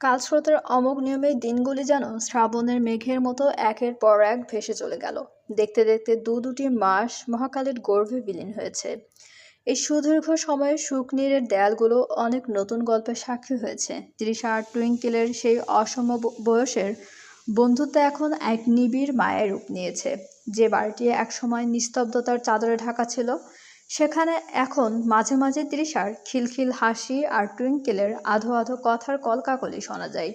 কালস্রোতের অমোঘ নিয়মে দিনগুলি যেন শ্রাবণের মেঘের মতো একের পর এক ভেসে চলে গেল। দেখতে দেখতে দু দুটি মাস মহাকালের গর্ভে বিলীন হয়েছে। এই সুদীর্ঘ সময়ে সুকনীরের দেয়ালগুলো অনেক নতুন গল্পের সাক্ষী হয়েছে। তৃষা আর টুইঙ্কেলের সেই অসম বয়সের বন্ধুত্ব এখন এক নিবিড় মায়ের রূপ নিয়েছে। যে বাড়িটি একসময় নিস্তব্ধতার চাদরে ঢাকা ছিল সেখানে এখন মাঝে মাঝে তৃষার খিলখিল হাসি আর টুইঙ্কেলের আধো আধো কথার কলকাকলি শোনা যায়।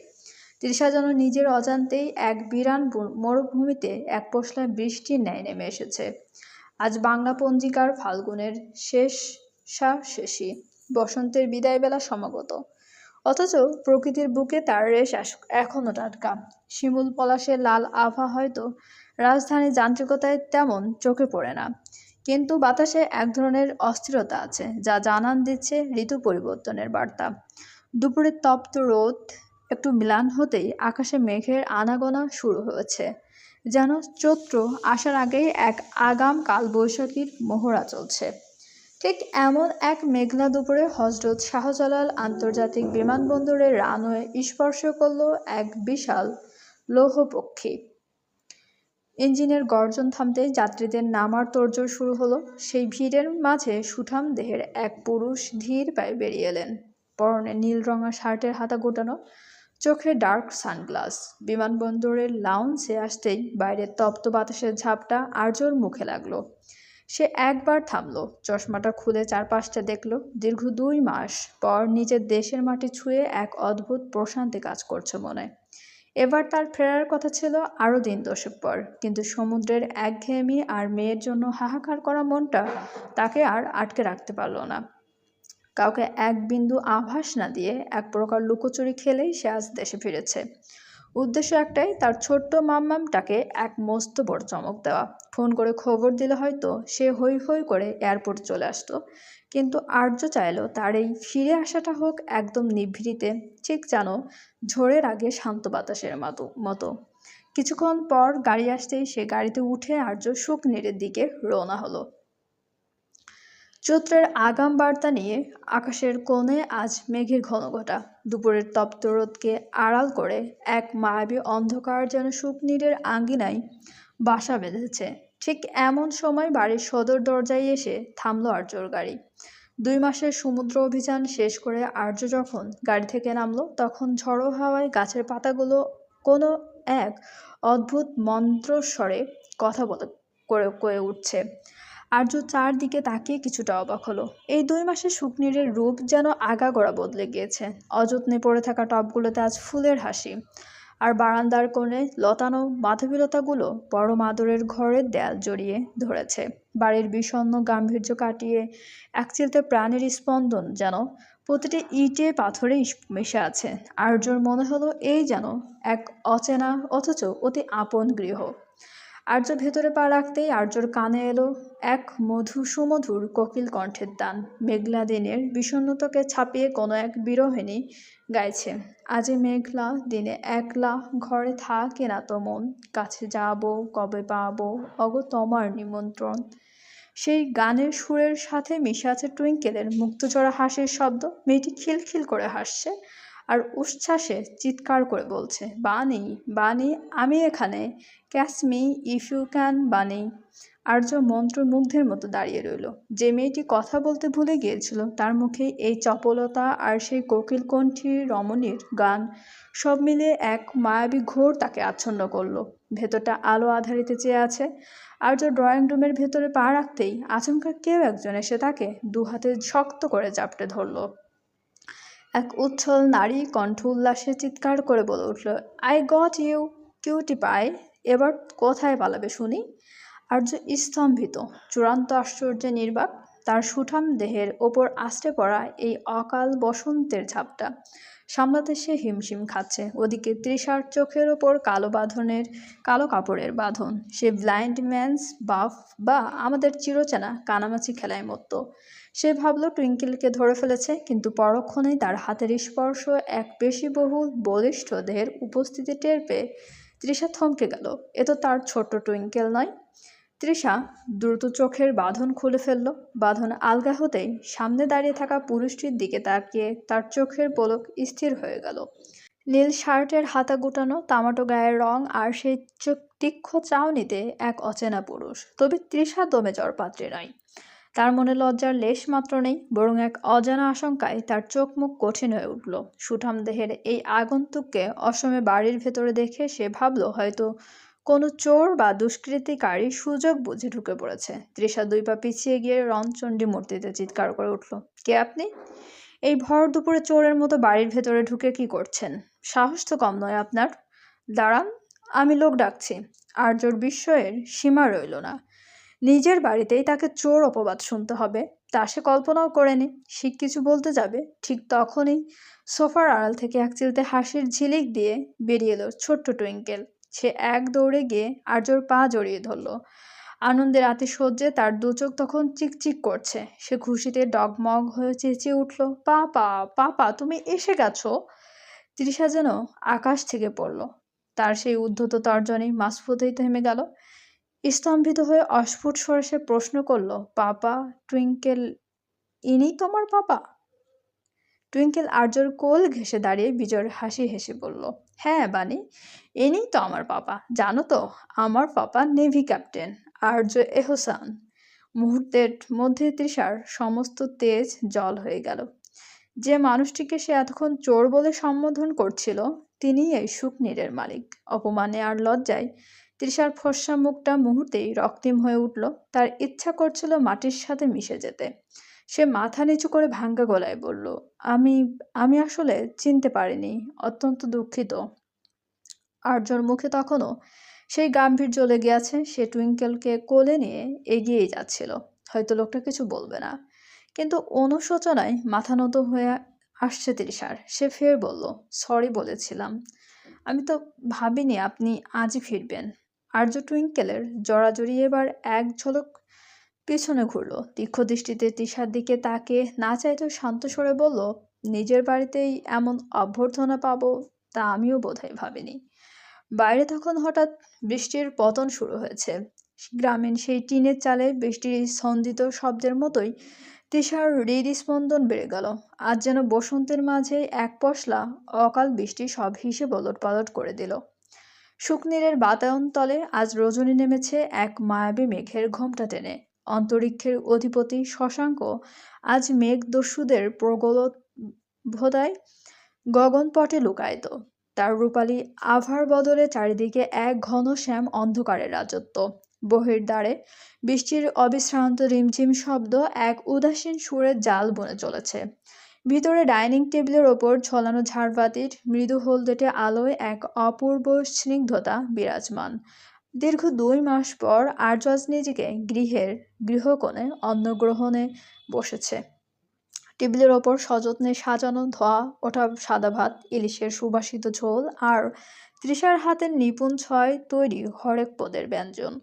তৃষা যেন নিজের অজান্তেই এক বিরান মরুভূমিতে এক পশলা বৃষ্টির ন্যায় নেমে এসেছে। আজ বাংলা পঞ্জিকার ফাল্গুনের শেষ শেষই, বসন্তের বিদায় বেলা সমাগত। অথচ প্রকৃতির বুকে তার রেশ আস- এখনও টাটকা। শিমুল পলাশের লাল আভা হয়তো রাজধানীর যান্ত্রিকতায় তেমন চোখে পড়ে না। কিন্তু বাতাসে এক ধরনের অস্থিরতা আছে, যা জানান দিচ্ছে ঋতু পরিবর্তনের বার্তা। দুপুরের তপ্ত রোদ, একটু মিলান হতেই আকাশে মেঘের আনাগোনা শুরু হয়েছে, যেন চৈত্র আসার আগেই এক আগাম কালবৈশাখীর মহড়া চলছে। ঠিক এমন এক মেঘলা দুপুরে হজরত শাহজালাল আন্তর্জাতিক বিমানবন্দরের রানওয়ে স্পর্শ করল এক বিশাল লৌহপক্ষী। ইঞ্জিনের গর্জন থামতেই যাত্রীদের নামার তোড়জোড় শুরু হলো। সেই ভিড়ের মাঝে সুঠাম দেহের এক পুরুষ ধীর পায়ে বেরিয়ে এলেন। পরনে নীল রঙা শার্টের হাতা গোটানো, চোখে ডার্ক সানগ্লাস। বিমানবন্দরের লাউন্সে আসতেই বাইরের তপ্ত বাতাসের ঝাপটা আর্যর মুখে লাগল। সে একবার থামলো, চশমাটা খুলে চারপাশটা দেখল। দীর্ঘ দুই মাস পর নিজের দেশের মাটি ছুঁয়ে এক অদ্ভুত প্রশান্তি কাজ করছে মনে। এবার তার ফেরার কথা ছিল আরও দিন দশক পর। কিন্তু সমুদ্রের একঘেয়েমি আর মেয়ের জন্য হাহাকার করা মনটা তাকে আর আটকে রাখতে পারল না। কাউকে এক বিন্দু আভাস না দিয়ে এক প্রকার লুকোচুরি খেলেই সে আজ দেশে ফিরেছে। উদ্দেশ্য একটাই, তার ছোট্ট মাম্মামটাকে এক মস্ত বড় চমক দেওয়া। ফোন করে খবর দিলে হয়তো সে হই হই করে এয়ারপোর্ট চলে আসতো। কিন্তু আর্য চাইলো তার এই ফিরে আসাটা হোক একদম নিভৃতে, ঠিক যেন ঝড়ের আগে শান্ত বাতাসের মতো মতো। কিছুক্ষণ পর গাড়ি আসতেই সে গাড়িতে উঠে আর্য সুকনীরের দিকে রওনা হলো। চৈত্রের আগাম বার্তা নিয়ে আকাশের কোণে আজ মেঘের ঘনঘটা। দুপুরের তপ্ত রোদকে আড়াল করে এক মায়াবী অন্ধকার যেন সুকনীরের আঙ্গিনায় বাসা বেঁধেছে। ঠিক এমন সময় বাড়ির সদর দরজায় এসে থামলো আর্যর গাড়ি। দুই মাসের সমুদ্র অভিযান শেষ করে আর্য যখন গাড়ি থেকে নামলো, তখন ঝড়ো হাওয়ায় গাছের পাতাগুলো কোনো এক অদ্ভুত মন্ত্রস্বরে কথা বলে করে, কয়ে উঠছে। আর্য চারদিকে তাকিয়ে কিছুটা অবাক হলো। এই দুই মাসে শুকনিরের রূপ যেন আগাগোড়া বদলে গিয়েছে। অযত্নে পড়ে থাকা টবগুলোতে আজ ফুলের হাসি। আর বারান্দার কোণে লতানো মাধবীলতাগুলো পরম আদরের ঘরের দেয়াল জড়িয়ে ধরেছে। বাড়ির বিষণ্ন গাম্ভীর্য কাটিয়ে একচিলতে প্রাণের স্পন্দন যেন প্রতিটি ইটে পাথরে মেশে মিশে আছে। আর্যর মনে হলো এই যেন এক অচেনা, অথচ অতি আপন গৃহ। আর্য ভেতরে পা রাখতেই আর্যর কানে এলো এক মধু সুমধুর কোকিল কণ্ঠের দান। মেঘলা দিনের বিষণ্ণতাকে ছাপিয়ে কোনো এক বিরহিণী গাইছে, আজ মেঘলা দিনে একলা ঘরে থাকে না তো মন। কাছে যাব, কবে পাবো, অগ তোমার নিমন্ত্রণ। সেই গানের সুরের সাথে মিশে আছে টুইঙ্কেলের মুক্তচড়া হাসির শব্দ। মেয়েটি খিলখিল করে হাসছে। আর উচ্ছ্বাসে চিৎকার করে বলছে বানি বানি আমি এখানে। Catch me if you can Bunny Arya মন্ত্রমুগ্ধের মতো দাঁড়িয়ে রইল। যে মেয়েটি কথা বলতে ভুলে গিয়েছিল, তার মুখে এই চপলতা আর সেই কোকিল কণ্ঠী রমণীর গান, সব মিলিয়ে এক মায়াবী ঘোর তাকে আচ্ছন্ন করল। ভেতরটা আলো আধারিতে চেয়ে আছে। আর্য ড্রয়িং রুমের ভেতরে পা রাখতেই আচমকা কেউ একজন এসে তাকে দু হাতে শক্ত করে জাপটে ধরলো। এক উচ্ছল নারী কণ্ঠ উল্লাসে চিৎকার করে বলে উঠল I got you cutie pie এবার কোথায় পালাবে শুনি? আর্য স্তম্ভিত, চূড়ান্ত আশ্চর্যে নির্বাক, তার সুঠাম দেহের ওপর আষ্টে পড়া এই অকাল বসন্তের ঝাপটা সামলাতে সে হিমশিম খাচ্ছে। ওদিকে তৃষার চোখের ওপর কালো বাঁধনের, কালো কাপড়ের বাঁধন। সে ব্লাইন্ড ম্যানস বাফ বা আমাদের চিরচেনা কানামাছি খেলায় মত্ত। সে ভাবলো টুইঙ্কেলকে ধরে ফেলেছে, কিন্তু পরক্ষণেই তার হাতের স্পর্শ এক পেশিবহুল বলিষ্ঠ দেহের উপস্থিতি টের পেয়ে তৃষা থমকে গেল। এ তো তার ছোট্ট টুইঙ্কেল নয়। তৃষা দ্রুত চোখের বাঁধন খুলে ফেলল। বাঁধন আলগা হতেই সামনে দাঁড়িয়ে থাকা পুরুষটির দিকে তাকিয়ে তার চোখের পলক স্থির হয়ে গেল। নীল শার্টের হাতা গুটানো, তামাটো গায়ের রং আর সেই তীক্ষ্ণ চাউনিতে এক অচেনা পুরুষ। তবে তৃষা দমে জ্বর পাত্রে নয়। তার মনে লজ্জার লেশ মাত্র নেই, বরং এক অজানা আশঙ্কায় তার চোখ মুখ কঠিন হয়ে উঠল। সুঠাম দেহের এই আগন্তুককে অসমে বাড়ির ভেতরে দেখে সে ভাবল, হয়তো কোনো চোর বা দুষ্কৃতিকারী সুযোগ বুঝে ঢুকে পড়েছে। তৃষা দুই পা পিছিয়ে গিয়ে রণচণ্ডী মূর্তিতে চিৎকার করে উঠল, কে আপনি? এই ভর দুপুরে চোরের মতো বাড়ির ভেতরে ঢুকে কি করছেন? সাহস তো কম নয় আপনার। দাঁড়ান, আমি লোক ডাকছি। আর্যর বিস্ময়ের সীমা রইল না। নিজের বাড়িতেই তাকে চোর অপবাদ শুনতে হবে। তা সে কল্পনাও করেনি। শিখ কিছু বলতে যাবে। ঠিক তখনই সোফার আড়াল থেকে এক চিলতে হাসির ঝিলিক দিয়ে বেরিয়ে এলো ছোট্ট টুইঙ্কেল। সে এক দৌড়ে গিয়ে আর্যর পা জড়িয়ে ধরল। আনন্দের আতিশয্যে তার দু চোখ তখন চিকচিক করছে। সে খুশিতে ডগমগ হয়ে চেঁচিয়ে উঠল, পাপা পাপা, তুমি এসে গেছো? তৃষা যেন আকাশ থেকে পড়ল। তার সেই উদ্ধত তর্জনী মাসফুতেই থেমে গেল। স্তম্ভিত হয়ে অস্ফুট স্বরে সে প্রশ্ন করল, পাপা, টুইঙ্কেল ইনি তোমার পাপা? টুইঙ্কেল আর্যর কোল ঘেসে দাঁড়িয়ে বিজয়ের হাসি হেসে বলল হ্যাঁ বানি ইনি তো আমার পাপা। জানো তো, আমার পাপা নেভি ক্যাপ্টেন, আর্য এহসান। মুহূর্তের মধ্যে তৃষার সমস্ত তেজ জল হয়ে গেল। যে মানুষটিকে সে এতক্ষণ চোর বলে সম্বোধন করছিল তিনি এই সুকনীরের মালিক। অপমানে আর লজ্জায় তৃষার ফর্সা মুখটা মুহূর্তেই রক্তিম হয়ে উঠল। তার ইচ্ছা করছিল মাটির সাথে মিশে যেতে। সে মাথা নিচু করে ভাঙ্গা গলায় বলল, আমি আমি আসলে চিনতে পারিনি, অত্যন্ত দুঃখিত। আর্যর মুখে তখনও সেই গাম্ভীর্য লেগে আছে সে টুইঙ্কেলকে কোলে নিয়ে এগিয়েই যাচ্ছিল। হয়তো লোকটা কিছু বলবে না। কিন্তু অনুশোচনায় মাথা নত হয়ে আসছে তৃষার সে ফের বলল, সরি বলেছিলাম। আমি তো ভাবিনি আপনি আজই ফিরবেন। আর্য টুইঙ্কেলের জড়াজড়ি এবার এক ঝলক পিছনে ঘুরল। তীক্ষ্ণ দৃষ্টিতে তৃষার দিকে তাকে না চাইতেও শান্ত স্বরে বলল, নিজের বাড়িতেই এমন অভ্যর্থনা পাব তা আমিও বোধহয় ভাবিনি। বাইরে তখন হঠাৎ বৃষ্টির পতন শুরু হয়েছে। গ্রামীণ সেই টিনের চালে বৃষ্টির ছন্দিত শব্দের মতোই তৃষার হৃদস্পন্দন বেড়ে গেল। আজ যেন বসন্তের মাঝে এক পশলা অকাল বৃষ্টি সব হিসেব ওলট পালট করে দিল। শুকনীরের বাতায়ন তলে আজ রজনী নেমেছে এক মায়াবী মেঘের ঘোমটা টেনে। অন্তরিক্ষের অধিপতি শশাঙ্ক আজ মেঘ দস্যুদের প্রগল ভোদায় গগনপটে লুকায়িত। তার রূপালী আভার বদলে চারিদিকে এক ঘন শ্যাম অন্ধকারের রাজত্ব। বহির দ্বারে বৃষ্টির অবিশ্রান্ত রিমঝিম শব্দ এক উদাসীন সুরের জাল বনে চলেছে। ভিতরে ডাইনিং টেবিলের ওপর ছলানো ঝাড়বাতির মৃদু হলদেটে আলোয় এক অপূর্ব স্নিগ্ধতা বিরাজমান। দীর্ঘ দুই মাস পর আর্যজ নিজেকে গৃহের গৃহকোণে, অন্নগ্রহণে বসেছে। টেবিলের ওপর সযত্নে সাজানো ধোয়া, ওঠা সাদা ভাত, ইলিশের সুবাসিত ঝোল আর তৃষার হাতের নিপুণ ছয় তৈরি হরেক পদের ব্যঞ্জন।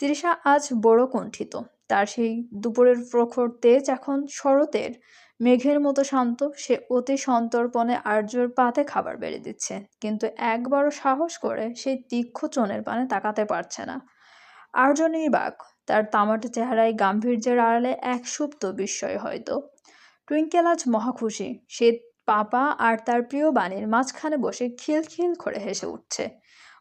তৃষা আজ বড় কণ্ঠিত। তার সেই দুপুরের প্রখর তেজ এখন শরতের মেঘের মতো শান্ত, সে অতি সন্তর্পণে আর্যর পাতে খাবার বেড়ে দিচ্ছে। কিন্তু একবারও সাহস করে সেই তীক্ষ্ণ চনের পানে তাকাতে পারছে না। আর্য নির্বাক, তার তামাটে চেহারায় গাম্ভীর্যের আড়ালে এক সুপ্ত বিস্ময় হয়তো। টুইঙ্কেল আজ মহাখুশি, সে পাপা আর তার প্রিয় বাণীর মাঝখানে বসে খিলখিল করে হেসে উঠছে।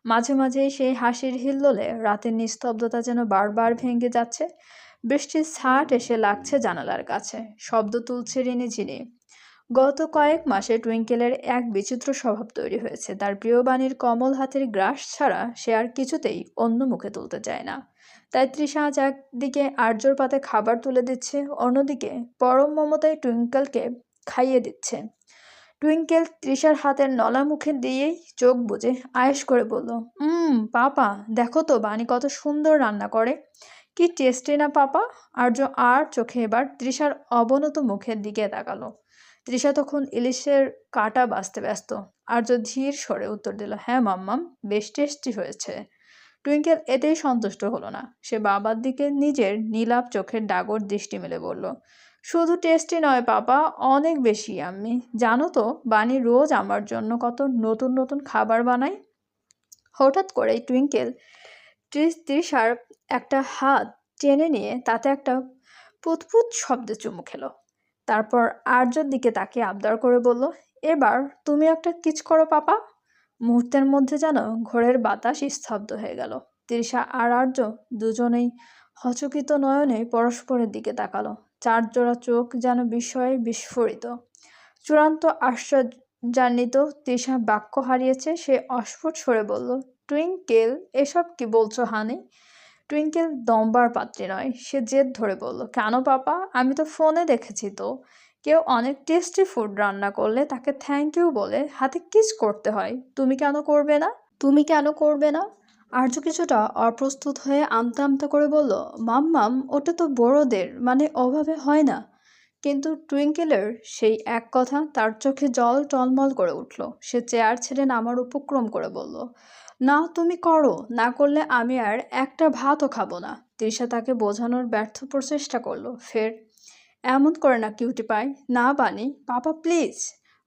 মাঝে মাঝে সেই হাসির হিল্লোলে রাতের নিস্তব্ধতা যেন বারবার ভেঙে যাচ্ছে। বৃষ্টির ছাট এসে লাগছে জানালার কাছে। শব্দ তুলছে রিনি ঝিনি গত কয়েক মাসে টুইঙ্কেলের এক বিচিত্র স্বভাব তৈরি হয়েছে। তার প্রিয় বাণীর কমল হাতের গ্রাস ছাড়া সে আর কিছুতেই অন্য মুখে তুলতে চায় না। তাই তৃষা আজ একদিকে আর্যর পাতে খাবার তুলে দিচ্ছে, অন্যদিকে পরম মমতায় টুইঙ্কেলকে খাইয়ে দিচ্ছে। টুইঙ্কেল তৃষার হাতের নলা মুখে দিয়েই চোখ বুঝে আয়েস করে বলল, উম, পাপা, দেখো তো বাণী কত সুন্দর রান্না করে। কি টেস্টি না পাপা? আর্য আর চোখে এবার তৃষার অবনত মুখের দিকে তাকালো। তৃষা তখন ইলিশের কাটা বাঁচতে ব্যস্ত। আর্য ধীর স্বরে উত্তর দিল হ্যাঁ মাম্মাম, বেশ টেস্টি হয়েছে। টুইঙ্কেল এতেই সন্তুষ্ট হলো না। সে বাবার দিকে নিজের নীলাপ চোখের ডাগর দৃষ্টি মেলে বলল, শুধু টেস্টি নয় পাপা, অনেক বেশি আমি। জানো তো বানি রোজ আমার জন্য কত নতুন নতুন খাবার বানাই হঠাৎ করেই টুইঙ্কেল তৃষার একটা হাত টেনে নিয়ে তাতে একটা পুতপুত শব্দে চুমু খেলো। তারপর আর্যর দিকে তাকে আবদার করে বলল, এবার তুমি একটা কিচ করো, পাপা। মুহূর্তের মধ্যে যেন ঘোরের বাতাস স্তব্ধ হয়ে গেল। তৃষা আর আর্য দুজনেই হচকিত নয়নে পরস্পরের দিকে তাকালো। চার জোড়া চোখ যেন বিস্ময়ে বিস্ফোরিত। চূড়ান্ত আশ্চর্যান্বিত তৃষা বাক্য হারিয়েছে। সে অস্ফুট সরে বলল, টুইঙ্কেল, এসব কি বলছো, হানি? টুইঙ্কেল দম্বার পাত্রী নয়, সে জেদ ধরে বলল, কেন পাপা? আমি তো ফোনে দেখেছি তো। কেউ অনেক টেস্টি ফুড রান্না করলে তাকে থ্যাংক ইউ বলে হাতে কিস করতে হয়। তুমি কেন করবে না? তুমি কেন করবে না? আর্য কিছুটা অপ্রস্তুত হয়ে আমতা আমতা করে বলল, মাম মাম, ওটা তো বড়দের মানে অভাবে হয় না। কিন্তু টুইঙ্কেলের সেই এক কথা তার চোখে জল টলমল করে উঠল। সে চেয়ার ছেড়ে নামার উপক্রম করে বলল না, তুমি করো, না করলে আমি আর একটা ভাতও খাব না। তৃষা তাকে বোঝানোর ব্যর্থ প্রচেষ্টা করল। ফের, এমন করে না, কিউটি পাই। না, বানি। পাপা, প্লিজ!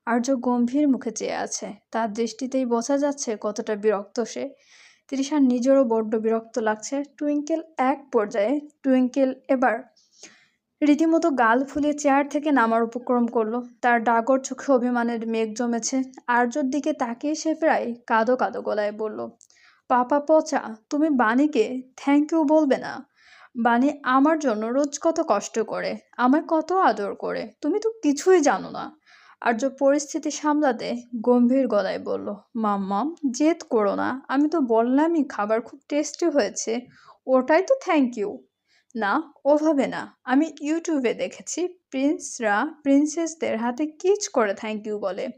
আর্য গম্ভীর মুখে চেয়ে আছে। তার দৃষ্টিতেই বোঝা যাচ্ছে কতটা বিরক্ত সে। তৃষার নিজেরও বড্ড বিরক্ত লাগছে। টুইঙ্কেল এক পর্যায়ে, টুইঙ্কেল এবার রীতিমতো গাল ফুলিয়ে চেয়ার থেকে নামার উপক্রম করল। তার ডাগর চোখে অভিমানের মেঘ জমেছে। আর্যর দিকে তাকিয়ে সে প্রায় কাঁদো কাঁদো গলায় বলল, পাপা পচা, তুমি বাণীকে থ্যাংক ইউ বলবে না। বাণী আমার জন্য রোজ কত কষ্ট করে, আমায় কত আদর করে, তুমি তো কিছুই জানো না। আর্য পরিস্থিতি সামলাতে গম্ভীর গলায় বলল মাম মাম জেদ করো না, আমি তো বললামই খাবার খুব টেস্টি হয়েছে, ওটাই তো থ্যাংক ইউ না, ওভাবে না। আমি ইউটিউবে দেখেছি প্রিন্সরা প্রিন্সেসদের হাতে কিচ করে থ্যাংক ইউ বলে।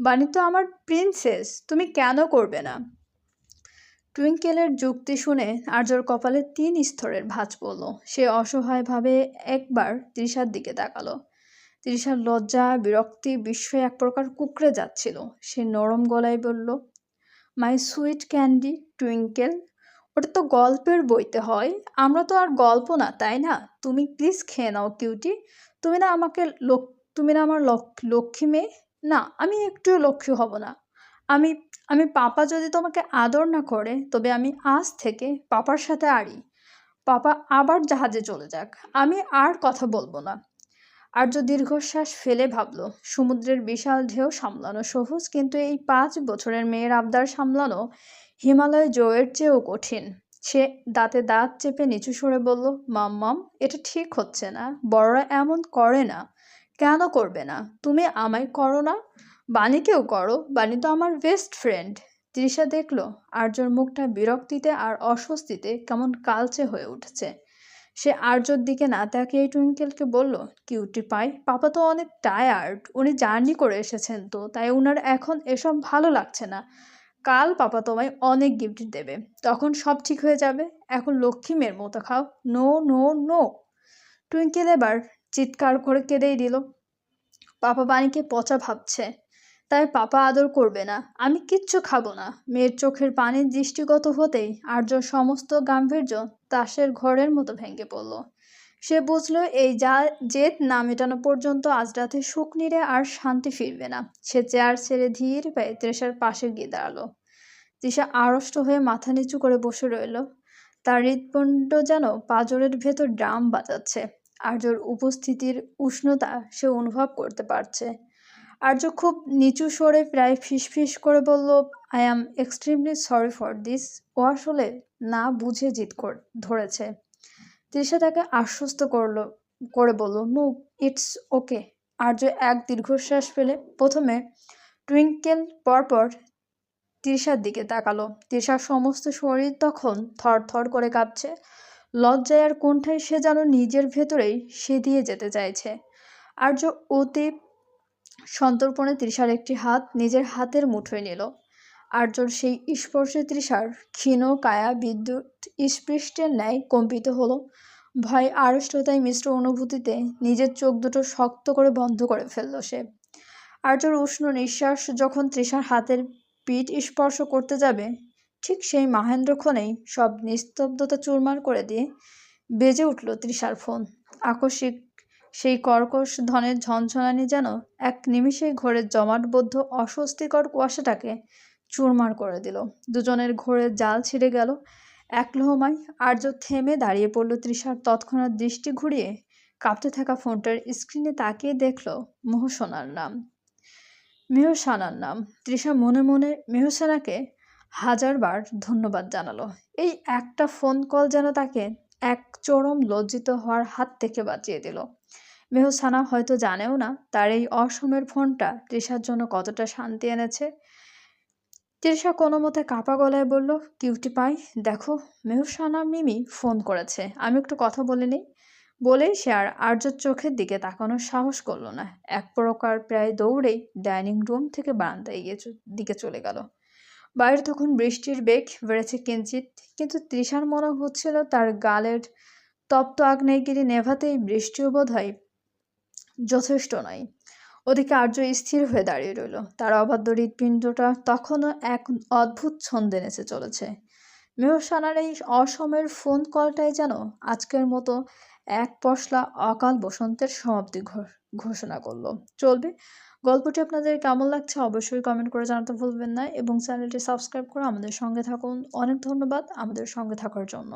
বাণী তো আমার প্রিন্সেস তুমি কেন করবে না? টুইঙ্কেলের যুক্তি শুনে আর্যর কপালে তিন স্তরের ভাঁজ পড়ল। সে অসহায়ভাবে একবার তৃষার দিকে তাকালো। তৃষার লজ্জা, বিরক্তি বিস্ময় এক প্রকার কুকড়ে যাচ্ছিল। সে নরম গলায় বলল মাই সুইট ক্যান্ডি টুইঙ্কেল ওটা তো গল্পের বইতে হয়। আমরা তো আর গল্প না, তাই না? তুমি প্লিজ খেয়ে নাও কিউটি তুমি না আমাকে লোক, তুমি না আমার লক্ষ্মী মেয়ে? না, আমি একটুও লক্ষ্মী হব না। আমি আমি পাপা যদি তোমাকে আদর না করে, তবে আমি আজ থেকে পাপার সাথে আড়ি। পাপা আবার জাহাজে চলে যাক। আমি আর কথা বলব না। আর্য দীর্ঘশ্বাস ফেলে ভাবল, সমুদ্রের বিশাল ঢেউ সামলানো সহজ, কিন্তু এই পাঁচ বছরের মেয়ের আবদার সামলানো হিমালয় জয়ের চেয়েও কঠিন। সে দাঁতে দাঁত চেপে নিচু সরে বলল, মাম মাম, এটা ঠিক হচ্ছে না। বড়রা এমন করে না। কেন করবে না? তুমি আমায় করো না? বাণীকেও করো। বাণী তো আমার বেস্ট ফ্রেন্ড তৃষা দেখল, আর্যর মুখটা বিরক্তিতে আর অস্বস্তিতে কেমন কালচে হয়ে উঠেছে। সে আর্যর দিকে না তাকিয়ে টুইঙ্কেলকে বলল, কিউটি পাই, পাপা তো অনেক টায়ার্ড উনি জার্নি করে এসেছেন তো, তাই ওনার এখন এসব ভালো লাগছে না। কাল পাপা তোমায় অনেক গিফট দেবে। তখন সব ঠিক হয়ে যাবে। এখন লক্ষ্মী মেয়ের মতো খাও। নো নো নো টুইঙ্কেল এবার চিৎকার করে কেঁদেই দিল। পাপা বাণীকে পচা ভাবছে। তাই পাপা আদর করবে না। আমি কিচ্ছু খাব না। মেয়ের চোখের পানির দৃষ্টিগত হতেই আর্য সমস্ত গাম্ভীর্য তাসের ঘরের মতো ভেঙে পড়ল। সে বুঝলো এই যা জেদ না মেটানো পর্যন্ত আজ রাতে সুখ নিরে আর শান্তি ফিরবে না। সে চেয়ার ছেড়ে ধীর পায়ে তৃষার পাশে গিয়ে দাঁড়াল। তৃষা আড়ষ্ট হয়ে মাথা নিচু করে বসে রইল। তার হৃৎপণ্ড যেন পাজরের ভেতর ড্রাম বাজাচ্ছে। আর্যর উপস্থিতির উষ্ণতা সে অনুভব করতে পারছে। আর্য খুব নিচু স্বরে প্রায় ফিসফিস করে বলল I am extremely sorry for this ও আসলে না বুঝে জিত ধরেছে। তৃষা তাকে আশ্বস্ত করল, করে বলল নো ইটস ওকে। আর্য এক দীর্ঘশ্বাস ফেলে প্রথমে টুইঙ্কেল পরপর তৃষার দিকে তাকালো। তৃষার সমস্ত শরীর তখন থর থর করে কাঁপছে। লজ্জায় আর কোনটায় সে যেন নিজের ভেতরেই সে দিয়ে যেতে চাইছে। আর্য অতি সন্তর্পণে তৃষার একটি হাত নিজের হাতের মুঠোয় নিল। আর্যর সেই স্পর্শে তৃষার ক্ষীণ কায়া বিদ্যুৎ স্পৃষ্টের ন্যায় কম্পিত হলো। ভয় আড়ষ্টতায় মিশ্র অনুভূতিতে নিজের চোখ দুটো শক্ত করে বন্ধ করে ফেলল সে। আর্যর উষ্ণ নিঃশ্বাস যখন তৃষার হাতের পিঠ স্পর্শ করতে যাবে, ঠিক সেই মাহেন্দ্রক্ষণেই সব নিস্তব্ধতা চুরমার করে দিয়ে বেজে উঠল তৃষার ফোন। আকস্মিক সেই কর্কশ ধনের ঝনঝনানি যেন এক নিমিষেই ঘোরের জমাটবদ্ধ অস্বস্তিকর কুয়াশাটাকে চুরমার করে দিল। দুজনের ঘোরের জাল ছিঁড়ে গেল। এক লোহমায় আর্য থেমে দাঁড়িয়ে পড়ল তৃষার তৎক্ষণাৎ দৃষ্টি ঘুরিয়ে কাঁপতে থাকা ফোনটার স্ক্রিনে তাকিয়ে দেখল মোহসোনার নাম। মেহসানার নাম। তৃষা মনে মনে মেহসানাকে হাজারবার ধন্যবাদ জানালো। এই একটা ফোন কল যেন তাকে এক চরম লজ্জিত হওয়ার হাত থেকে বাঁচিয়ে দিল। মেহসানা হয়তো জানেও না তার এই অসমের ফোনটা তৃষার জন্য কতটা শান্তি এনেছে। তৃষা কোনো মতে কাপা গলায় বলল কিউটি পাই। দেখো, মেহসানা মিমি ফোন করেছে। আমি একটু কথা বলে নিই। বলেই সে আর আর্যর চোখের দিকে তাকানোর সাহস করল না। এক প্রকার প্রায় দৌড়েই ডাইনিং রুম থেকে বারান্দায় গিয়ে দিকে চলে গেল। বাইরে তখন বৃষ্টির বেগ বেড়েছে কিঞ্চিত, কিন্তু তৃষার মনে হচ্ছিল তার গালের তপ্ত আগ্নেয়গিরি নেভাতেই বৃষ্টিও বোধ হয় যথেষ্ট নয়। ওদিকে আর্য স্থির হয়ে দাঁড়িয়ে রইল। তার অবাধ্য হৃৎপিণ্ডটা তখনও এক অদ্ভুত ছন্দে নেচে চলেছে। মেহসানার এই অসময়ের ফোন কলটাই যেন আজকের মতো এক পশলা অকাল বসন্তের সমাপ্তি ঘোষণা করল। চলবে? গল্পটি আপনাদের কেমন লাগছে অবশ্যই কমেন্ট করে জানাতে ভুলবেন না এবং চ্যানেলটি সাবস্ক্রাইব করে আমাদের সঙ্গে থাকুন। অনেক ধন্যবাদ আমাদের সঙ্গে থাকার জন্য।